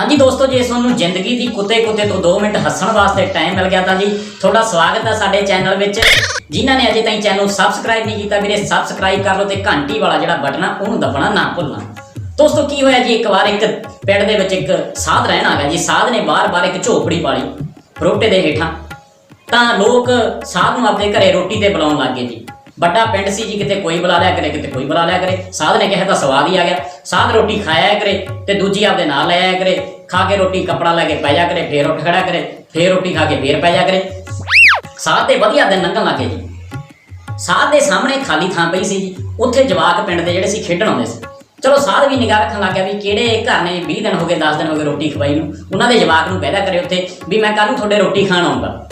ਹਾਂਜੀ ਦੋਸਤੋ, ਜੇ ਤੁਹਾਨੂੰ ਜ਼ਿੰਦਗੀ ਦੀ ਕੁੱਤੇ ਕੁੱਤੇ ਤੋਂ 2 ਮਿੰਟ ਹੱਸਣ ਵਾਸਤੇ ਟਾਈਮ ਮਿਲ ਗਿਆ ਤਾਂ ਜੀ ਤੁਹਾਡਾ ਸਵਾਗਤ ਹੈ ਸਾਡੇ ਚੈਨਲ ਵਿੱਚ। ਜਿਨ੍ਹਾਂ ਨੇ ਅਜੇ ਤਾਈਂ ਚੈਨਲ ਸਬਸਕ੍ਰਾਈਬ ਨਹੀਂ ਕੀਤਾ ਵੀਰੇ ਸਬਸਕ੍ਰਾਈਬ ਕਰ ਲਓ ਤੇ ਘੰਟੀ ਵਾਲਾ ਜਿਹੜਾ ਬਟਨ ਆ, ਉਹਨੂੰ ਦਬਣਾ ਨਾ ਭੁੱਲਣਾ। ਦੋਸਤੋ, ਕੀ ਹੋਇਆ ਜੀ? ਇੱਕ ਵਾਰ ਇੱਕ ਪਿੰਡ ਦੇ ਵਿੱਚ ਇੱਕ ਸਾਧ ਰਹਿਣਾ ਹੈਗਾ ਜੀ। ਸਾਧ ਨੇ ਬਾਰ-ਬਾਰ ਇੱਕ ਝੋਪੜੀ ਪਾਲੀ ਰੋਟੇ ਦੇ ਹੇਠਾਂ। ਤਾਂ ਲੋਕ ਸਾਧ ਨੂੰ ਆਪਣੇ ਘਰੇ ਰੋਟੀ ਤੇ ਬੁਲਾਉਣ ਲੱਗ ਗਏ ਜੀ। ਵੱਡਾ ਪਿੰਡ ਸੀ ਜੀ, ਕਿਤੇ ਕੋਈ ਬੁਲਾ ਲਿਆ ਕਰੇ, ਕਿਤੇ ਕੋਈ ਬੁਲਾ ਲਿਆ ਕਰੇ। ਸਾਧ ਨੇ ਕਿਹਾ ਤਾਂ ਸਵਾਦ ਹੀ ਆ ਗਿਆ। ਸਾਧ ਰੋਟੀ ਖਾਇਆ ਕਰੇ ਤੇ ਦੂਜੀ ਆਪਦੇ ਨਾਲ ਲੈ ਆਇਆ ਕਰੇ। ਖਾ ਕੇ ਰੋਟੀ ਕੱਪੜਾ ਲੈ ਕੇ ਪੈ ਜਾ ਕਰੇ, ਫੇਰ ਉੱਠ ਖੜਾ ਕਰੇ, ਫੇਰ ਰੋਟੀ ਖਾ ਕੇ ਫੇਰ ਪੈ ਜਾ ਕਰੇ। ਸਾਧ ਦੇ ਵਧੀਆ ਦਿਨ ਲੰਘਣ ਲੱਗੇ ਜੀ। ਸਾਧ ਦੇ ਸਾਹਮਣੇ ਖਾਲੀ ਥਾਂ ਪਈ ਸੀ ਜੀ। ਉੱਥੇ ਜਵਾਕ ਪਿੰਡ ਦੇ ਜਿਹੜੇ ਸੀ, ਖੇਡਣ ਆਉਂਦੇ ਸੀ। ਚਲੋ ਸਾਧ ਵੀ ਨਿਗਾਹ ਰੱਖਣ ਲੱਗ ਗਿਆ ਵੀ ਕਿਹੜੇ ਘਰ ਨੇ 20 ਦਿਨ ਹੋ ਗਏ 10 ਦਿਨ ਹੋ ਗਏ ਰੋਟੀ ਖਵਾਈ ਨੂੰ। ਉਹਨਾਂ ਦੇ ਜਵਾਕ ਨੂੰ ਕਹਿਦਾ ਕਰੇ ਉੱਥੇ ਵੀ ਮੈਂ ਕੱਲ ਨੂੰ ਤੁਹਾਡੇ ਰੋਟੀ ਖਾਣ ਆਉਂਗਾ।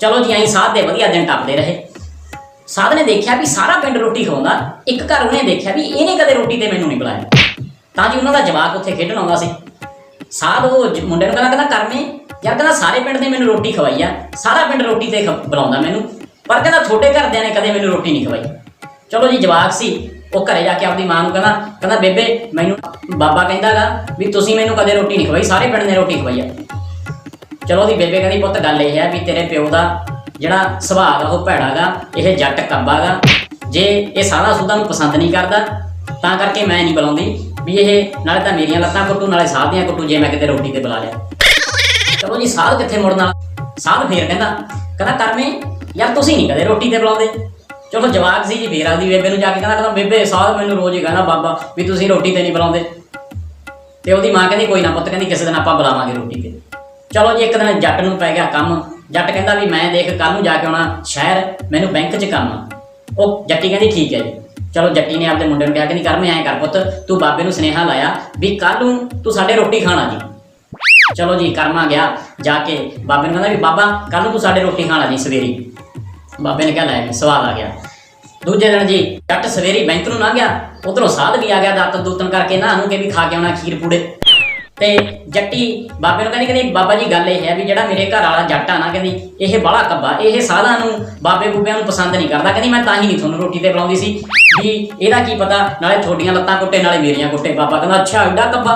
ਚਲੋ ਜੀ, ਅਸੀਂ ਸਾਧ ਦੇ ਵਧੀਆ ਦਿਨ ਟੱਪਦੇ ਰਹੇ। ਸਾਧ ਨੇ ਦੇਖਿਆ ਵੀ ਸਾਰਾ ਪਿੰਡ ਰੋਟੀ ਖਵਾਉਂਦਾ, ਇੱਕ ਘਰ ਉਹਨੇ ਦੇਖਿਆ ਵੀ ਇਹਨੇ ਕਦੇ ਰੋਟੀ ਤੇ ਮੈਨੂੰ ਨਹੀਂ ਬੁਲਾਇਆ। ਤਾਂ ਜੀ ਉਹਨਾਂ ਦਾ ਜਵਾਕ ਉੱਥੇ ਖੇਡਣ ਆਉਂਦਾ ਸੀ। ਸਾਧ ਉਹ ਮੁੰਡੇ ਨੂੰ ਕਹਿੰਦਾ ਕਹਿੰਦਾ, ਕਰਮੇ, ਯਾਰ ਕਹਿੰਦਾ ਸਾਰੇ ਪਿੰਡ ਨੇ ਮੈਨੂੰ ਰੋਟੀ ਖਵਾਈ ਆ, ਸਾਰਾ ਪਿੰਡ ਰੋਟੀ ਤੇ ਖ- ਬੁਲਾਉਂਦਾ ਮੈਨੂੰ। ਪਰ ਕਹਿੰਦਾ ਤੁਹਾਡੇ ਘਰਦਿਆਂ ਨੇ ਕਦੇ ਮੈਨੂੰ ਰੋਟੀ ਨਹੀਂ ਖਵਾਈ। ਚਲੋ ਜੀ, ਜਵਾਕ ਸੀ, ਉਹ ਘਰੇ ਜਾ ਕੇ ਆਪਣੀ ਮਾਂ ਨੂੰ ਕਹਿੰਦਾ ਕਹਿੰਦਾ, ਬੇਬੇ, ਮੈਨੂੰ ਬਾਬਾ ਕਹਿੰਦਾਗਾ ਵੀ ਤੁਸੀਂ ਮੈਨੂੰ ਕਦੇ ਰੋਟੀ ਨਹੀਂ ਖਵਾਈ, ਸਾਰੇ ਪਿੰਡ ਨੇ ਰੋਟੀ ਖਵਾਈ ਆ। ਚਲੋ ਦੀ ਬੇਬੇ ਕਹਿੰਦੀ, ਪੁੱਤ, ਗੱਲ ਇਹ ਹੈ ਵੀ ਤੇਰੇ ਪਿਓ ਦਾ ਜਿਹੜਾ ਸੁਭਾਅ ਦਾ ਉਹ ਭੈੜਾਗਾ ਇਹ ਜੱਟ ਕੱਬਾਗਾ ਜੇ ਇਹ ਸਾਰਾ ਸੁਦਾ ਨੂੰ ਪਸੰਦ ਨਹੀਂ ਕਰਦਾ, ਤਾਂ ਕਰਕੇ ਮੈਂ ਨਹੀਂ ਬੁਲਾਉਂਦੀ ਵੀ ਇਹ ਨਾਲੇ ਤਾਂ ਮੇਰੀਆਂ ਲੱਤਾਂ ਕੁੱਟੂ, ਨਾਲੇ ਸਾਹ ਦੀਆਂ ਕੁੱਟੂ, ਜੇ ਮੈਂ ਕਿਤੇ ਰੋਟੀ ਤੇ ਬੁਲਾ ਲਿਆ। ਚਲੋ ਜੀ, ਸਾਧ ਕਿੱਥੇ ਮੁੜਨਾ ਸਾਧ ਫੇਰ ਕਹਿੰਦਾ ਕਹਿੰਦਾ, ਕਰਮੇ, ਯਾਰ ਤੁਸੀਂ ਨਹੀਂ ਕਦੇ ਰੋਟੀ ਤੇ ਬੁਲਾਉਂਦੇ? ਚਲੋ, ਜਵਾਕ ਸੀ ਜੀ, ਫੇਰ ਆਪਦੀ ਬੇਬੇ ਨੂੰ ਜਾ ਕੇ ਕਹਿੰਦਾ ਕਹਿੰਦਾ, ਬੇਬੇ, ਸਾਧ ਮੈਨੂੰ ਰੋਜ਼ ਹੀ ਕਹਿੰਦਾ, ਬਾਬਾ, ਵੀ ਤੁਸੀਂ ਰੋਟੀ ਤੇ ਨਹੀਂ ਬੁਲਾਉਂਦੇ। ਤੇ ਉਹਦੀ ਮਾਂ ਕਹਿੰਦੀ, ਕੋਈ ਨਾ ਪੁੱਤ, ਕਹਿੰਦੀ, ਕਿਸੇ ਦਿਨ ਆਪਾਂ ਬੁਲਾਵਾਂਗੇ ਰੋਟੀ ਤੇ। ਚਲੋ ਜੀ, ਇੱਕ ਦਿਨ ਜੱਟ ਨੂੰ ਪੈ ਗਿਆ ਕੰਮ। ਜੱਟ ਕਹਿੰਦਾ ਵੀ ਮੈਂ ਦੇਖ ਕੱਲ ਨੂੰ ਜਾ ਕੇ ਆਉਣਾ ਸ਼ਹਿਰ, ਮੈਨੂੰ ਬੈਂਕ 'ਚ ਕੰਮ ਆ। ਉਹ ਜੱਟੀ ਕਹਿੰਦੀ ਠੀਕ ਹੈ ਜੀ। ਚਲੋ ਜੱਟੀ ਨੇ ਆਪਦੇ ਮੁੰਡੇ ਨੂੰ ਕਿਹਾ ਕਹਿੰਦੀ ਕਰ, ਮੈਂ ਐਂ ਕਰ ਪੁੱਤ, ਤੂੰ ਬਾਬੇ ਨੂੰ ਸੁਨੇਹਾ ਲਾਇਆ ਵੀ ਕੱਲ ਨੂੰ ਤੂੰ ਸਾਡੇ ਰੋਟੀ ਖਾਣਾ ਜੀ। ਚਲੋ ਜੀ, ਕਰਮਾ ਗਿਆ, ਜਾ ਕੇ ਬਾਬੇ ਨੂੰ ਕਹਿੰਦਾ ਵੀ ਬਾਬਾ ਕੱਲ ਨੂੰ ਤੂੰ ਸਾਡੇ ਰੋਟੀ ਖਾਣਾ ਜੀ ਸਵੇਰੀ। ਬਾਬੇ ਨੇ ਕਿਹਾ, ਲੈ ਜੀ, ਸਵਾਲ ਆ ਗਿਆ। ਦੂਜੇ ਦਿਨ ਜੀ, ਜੱਟ ਸਵੇਰੀ ਬੈਂਕ ਨੂੰ ਨਾ ਗਿਆ, ਉਧਰੋਂ ਸਾਧ ਵੀ ਆ ਗਿਆ ਦਾਤ ਦੂਤਨ ਕਰਕੇ ਨਾ ਨੂੰ ਕੇ ਵੀ ਖਾ ਕੇ ਆਉਣਾ ਖੀਰ ਪੂੜੇ ਤੇ ਜੱਟੀ, ਬਾਬੇ ਨੂੰ ਕਹਿੰਦੀ ਕਹਿੰਦੀ, ਬਾਬਾ ਜੀ, ਗੱਲ ਇਹ ਹੈ ਵੀ ਜਿਹੜਾ ਮੇਰੇ ਘਰ ਵਾਲਾ ਜੱਟ ਆ ਨਾ, ਕਹਿੰਦੀ, ਇਹ ਬੜਾ ਕੱਬਾ, ਇਹ ਸਾਧਾਂ ਨੂੰ ਬਾਬੇ ਬੂਬਿਆਂ ਨੂੰ ਪਸੰਦ ਨਹੀਂ ਕਰਦਾ। ਕਹਿੰਦੀ, ਮੈਂ ਤਾਂ ਹੀ ਨਹੀਂ ਤੁਹਾਨੂੰ ਰੋਟੀ ਤੇ ਬੁਲਾਉਂਦੀ ਸੀ ਵੀ ਇਹਦਾ ਕੀ ਪਤਾ, ਨਾਲੇ ਤੁਹਾਡੀਆਂ ਲੱਤਾਂ ਕੁੱਟੇ, ਨਾਲੇ ਮੇਰੀਆਂ ਕੁੱਟੇ। ਬਾਬਾ ਕਹਿੰਦਾ, ਅੱਛਾ, ਐਡਾ ਕੱਬਾ।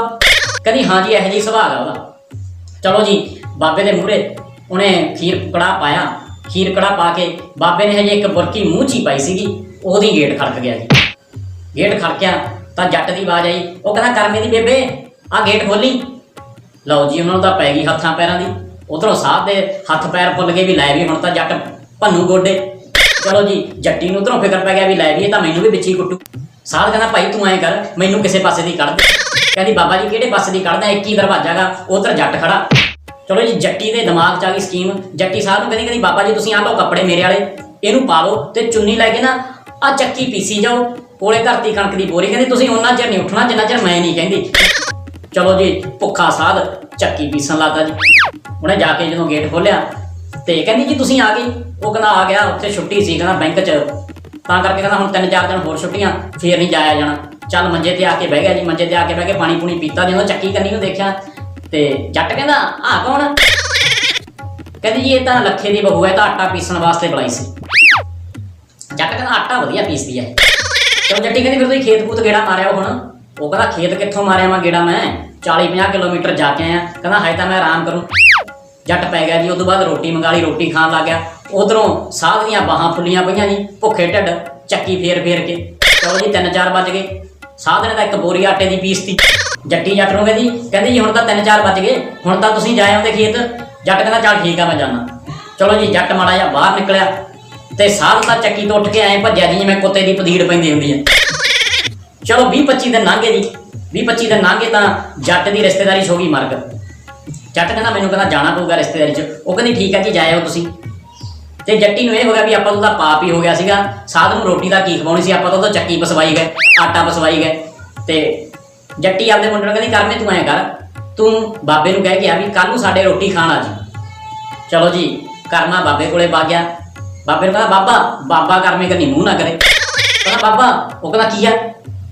ਕਹਿੰਦੀ, ਹਾਂ ਜੀ, ਇਹੋ ਜਿਹੀ ਸੁਭਾਅ ਆ ਉਹਦਾ। ਚਲੋ ਜੀ, ਬਾਬੇ ਦੇ ਮੂਹਰੇ ਉਹਨੇ ਖੀਰ ਕੜਾ ਪਾਇਆ। ਖੀਰ ਕੜਾ ਪਾ ਕੇ ਬਾਬੇ ਨੇ ਹਜੇ ਇੱਕ ਬੁਰਕੀ ਮੂੰਹ 'ਚ ਹੀ ਪਾਈ ਸੀਗੀ, ਉਹਦੀ ਗੇਟ ਖੜਕ ਗਿਆ ਜੀ। ਗੇਟ ਖੜਕਿਆ ਤਾਂ ਜੱਟ ਦੀ ਆਵਾਜ਼ ਆਈ, ਉਹ ਕਹਿੰਦਾ ਕਰਮੇ ਦੀ ਬੇਬੇ ਆ ਗੇਟ ਖੋਲੀ। ਲਓ ਜੀ, ਉਹਨਾਂ ਨੂੰ ਤਾਂ ਪੈ ਗਈ ਹੱਥਾਂ ਪੈਰਾਂ ਦੀ। ਉਧਰੋਂ ਸਾਹ ਦੇ ਹੱਥ ਪੈਰ ਫੁੱਲ ਗਏ ਵੀ ਲੈ ਵੀ ਹੁਣ ਤਾਂ ਜੱਟ ਭੰਨੂ ਗੋਡੇ। ਚਲੋ ਜੀ, ਜੱਟੀ ਨੂੰ ਉਧਰੋਂ ਫਿਕਰ ਪੈ ਗਿਆ ਵੀ ਲੈ ਵੀ, ਇਹ ਤਾਂ ਮੈਨੂੰ ਵੀ ਵਿੱਚ ਹੀ ਕੁੱਟੂ। ਸਾਧ ਕਹਿੰਦਾ, ਭਾਈ ਤੂੰ ਐਂ ਕਰ, ਮੈਨੂੰ ਕਿਸੇ ਪਾਸੇ ਦੀ ਕੱਢ ਦੇ। ਕਹਿੰਦੀ, ਬਾਬਾ ਜੀ, ਕਿਹੜੇ ਪਾਸੇ ਦੀ ਕੱਢਦਾ? ਇੱਕ ਹੀ ਦਰਵਾਜ਼ਾਗਾ ਉਧਰ ਜੱਟ ਖੜਾ। ਚਲੋ ਜੀ, ਜੱਟੀ ਦੇ ਦਿਮਾਗ 'ਚ ਆ ਗਈ ਸਕੀਮ ਜੱਟੀ ਸਾਹਿਬ ਨੂੰ ਕਹਿੰਦੀ ਕਹਿੰਦੀ, ਬਾਬਾ ਜੀ, ਤੁਸੀਂ ਆਹ ਲਓ ਕੱਪੜੇ ਮੇਰੇ ਵਾਲੇ, ਇਹਨੂੰ ਪਾ ਲਓ ਤੇ ਚੁੰਨੀ ਲੈ ਕੇ ਨਾ ਆ ਚੱਕੀ ਪੀਸੀ ਜਾਓ। ਕੋਲੇ ਧਰਤੀ ਕਣਕ ਦੀ ਬੋਰੀ, ਕਹਿੰਦੀ, ਤੁਸੀਂ ਉਹਨਾਂ ਚਿਰ ਨਹੀਂ ਉੱਠਣਾ, ਜਿੰਨਾ ਚਿਰ ਮੈਂ ਨਹੀਂ ਕਹਿੰਦੀ। ਚਲੋ ਜੀ, ਭੁੱਖਾ ਸਾਧ, ਚੱਕੀ ਪੀਸਣ ਲੱਗਾ ਜੀ। ਉਹਨੇ ਜਾ ਕੇ ਜਦੋਂ ਗੇਟ ਖੋਲਿਆ ਤੇ ਕਹਿੰਦੀ ਜੀ, ਤੁਸੀਂ ਆ ਗਏ ਉਹ ਕਹਿੰਦਾ, ਆ ਗਿਆ, ਉੱਥੇ ਛੁੱਟੀ ਸੀ, ਕਹਿੰਦਾ ਬੈਂਕ 'ਚ। ਤਾਂ ਕਰਕੇ ਕਹਿੰਦਾ, ਹੁਣ ਤਿੰਨ ਚਾਰ ਦਿਨ ਹੋਰ ਛੁੱਟੀਆਂ, ਫੇਰ ਨਹੀਂ ਜਾਇਆ ਜਾਣਾ। ਚੱਲ ਮੰਜੇ ਤੇ ਆ ਕੇ ਬਹਿ ਗਿਆ ਜੀ, ਮੰਜੇ ਤੇ ਆ ਕੇ ਬਹਿ ਕੇ ਪਾਣੀ ਪੂਣੀ ਪੀਤਾ, ਜਦੋਂ ਚੱਕੀ ਕਰਨੀ ਨੂੰ ਦੇਖਿਆ ਤੇ ਜੱਟ ਕਹਿੰਦਾ, ਆ ਕੌਣ? ਕਹਿੰਦੀ ਜੀ, ਇਹ ਤਾਂ ਲੱਖੇ ਦੀ ਬਹੂ ਹੈ, ਤਾਂ ਆਟਾ ਪੀਸਣ ਵਾਸਤੇ ਬੁਲਾਈ ਸੀ। ਜੱਟ ਕਹਿੰਦਾ, ਆਟਾ ਵਧੀਆ ਪੀਸਦੀ ਹੈ। ਚਲੋ ਜੱਟੀ ਕਹਿੰਦੀ, ਫਿਰ ਤੁਸੀਂ ਖੇਤ ਖੂਤ ਗੇੜਾ ਮਾਰਿਆ ਹੁਣ। ਉਹ ਕਹਿੰਦਾ ਖੇਤ ਕਿੱਥੋਂ ਮਾਰਿਆ ਮੈਂ ਗੇੜਾ ਮੈਂ? 40 50 ਕਿਲੋਮੀਟਰ ਜਾ ਕੇ ਆਇਆ। ਕਹਿੰਦਾ ਹਾਏ ਤਾਂ ਮੈਂ ਆਰਾਮ ਕਰੂੰ। ਜੱਟ ਪੈ ਗਿਆ ਜੀ ਉਸ ਤੋਂ ਬਾਅਦ ਰੋਟੀ ਮੰਗਾ ਲਈ, ਰੋਟੀ ਖਾਣ ਲੱਗ ਗਿਆ। ਉਧਰੋਂ ਸਾਧ ਦੀਆਂ ਬਾਹਾਂ ਫੁੱਲੀਆਂ ਪਈਆਂ ਜੀ, ਭੁੱਖੇ ਢੱਡ, ਚੱਕੀ ਫੇਰ ਫੇਰ ਕੇ। ਚਲੋ ਜੀ 3-4 ਵੱਜ ਗਏ। ਸਾਧ ਨੇ ਤਾਂ ਇੱਕ ਬੋਰੀ ਆਟੇ ਦੀ ਪੀਸਤੀ ਜੱਟੀ ਜੱਟ ਨੂੰ ਕਹਿੰਦੀ ਕਹਿੰਦੀ ਜੀ ਹੁਣ ਤਾਂ 3-4 ਵੱਜ ਗਏ, ਹੁਣ ਤਾਂ ਤੁਸੀਂ ਜਾ ਆਉਂਦੇ ਖੇਤ। ਜੱਟ ਕਹਿੰਦਾ, ਚੱਲ ਠੀਕ ਆ, ਮੈਂ ਜਾਣਾ ਚਲੋ ਜੀ, ਜੱਟ ਮਾੜਾ ਜਿਹਾ ਬਾਹਰ ਨਿਕਲਿਆ। ਤੇ ਸਾਧ ਤਾਂ ਚੱਕੀ ਤੋਂ ਉੱਠ ਕੇ ਐਂ ਭੱਜਿਆ ਜੀ, ਜਿਵੇਂ ਕੁੱਤੇ ਦੀ ਪਦੀੜ ਪੈਂਦੀ ਹੁੰਦੀ ਹੈ। ਚਲੋ 20 25 ਦਿਨ ਲੰਘ ਜੀ। 20 25 ਦਿਨ ਲੰਘ ਤਾਂ ਜੱਟ ਦੀ ਰਿਸ਼ਤੇਦਾਰੀ 'ਚ ਹੋ ਗਈ ਮਰਗ। ਜੱਟ ਕਹਿੰਦਾ ਮੈਨੂੰ ਕਹਿੰਦਾ ਜਾਣਾ ਪਊਗਾ ਰਿਸ਼ਤੇਦਾਰੀ 'ਚ। ਉਹ ਕਹਿੰਦੀ ਠੀਕ ਹੈ ਜੀ, ਜਾਇਓ ਤੁਸੀਂ। ਤੇ ਜੱਟੀ ਨੂੰ ਇਹ ਹੋ ਗਿਆ ਵੀ ਆਪਾਂ ਤੋਂ ਤਾਂ ਪਾਪ ਹੀ ਹੋ ਗਿਆ ਸੀਗਾ। ਸਾਧ ਨੂੰ ਰੋਟੀ ਦਾ ਕੀ ਖਵਾਉਣੀ ਸੀ, ਆਪਾਂ ਤੋਂ ਉਹਦਾ ਚੱਕੀ ਪਸਵਾਈ ਗਏ, ਆਟਾ ਪਸਵਾਈ ਗਏ। ਤੇ ਜੱਟੀ ਆਪਦੇ ਮੁੰਡੇ ਨੂੰ ਕਹਿੰਦੀ, ਕਰਮੇ, ਤੂੰ ਐਂ ਕਰ। ਤੂੰ ਬਾਬੇ ਨੂੰ ਕਹਿ ਕੇ ਆ ਵੀ ਕੱਲ ਨੂੰ ਸਾਡੇ ਰੋਟੀ ਖਾਣ ਆ ਜੀ। ਚਲੋ ਜੀ, ਕਰਮਾ ਬਾਬੇ ਕੋਲੇ ਵਗ ਗਿਆ। ਬਾਬੇ ਨੂੰ ਕਹਿੰਦਾ, ਬਾਬਾ ਬਾਬਾ ਕਰਮੇ ਕਰਨੀ ਮੂੰਹ ਨਾ ਕਰੇ। ਕਹਿੰਦਾ, ਬਾਬਾ, ਉਹ ਕਹਿੰਦਾ, ਕੀ ਆ?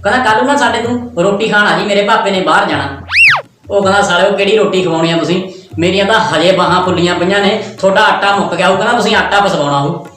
ਕਹਿੰਦਾ ਕੱਲ ਨੂੰ ਨਾ ਸਾਡੇ ਤੂੰ ਰੋਟੀ ਖਾਣ ਆ ਜੀ, ਮੇਰੇ ਪਾਪੇ ਨੇ ਬਾਹਰ ਜਾਣਾ। ਉਹ ਕਹਿੰਦਾ, ਸਾਲਿਓ, ਕਿਹੜੀ ਰੋਟੀ ਖਵਾਉਣੀ ਆ ਤੁਸੀਂ? ਮੇਰੀਆਂ ਤਾਂ ਹਜੇ ਬਾਹਾਂ ਫੁੱਲੀਆਂ ਪਈਆਂ ਨੇ, ਤੁਹਾਡਾ ਆਟਾ ਮੁੱਕ ਗਿਆ ਉਹ ਕਹਿੰਦਾ, ਤੁਸੀਂ ਆਟਾ ਪਸਵਾਉਣਾ ਉਹ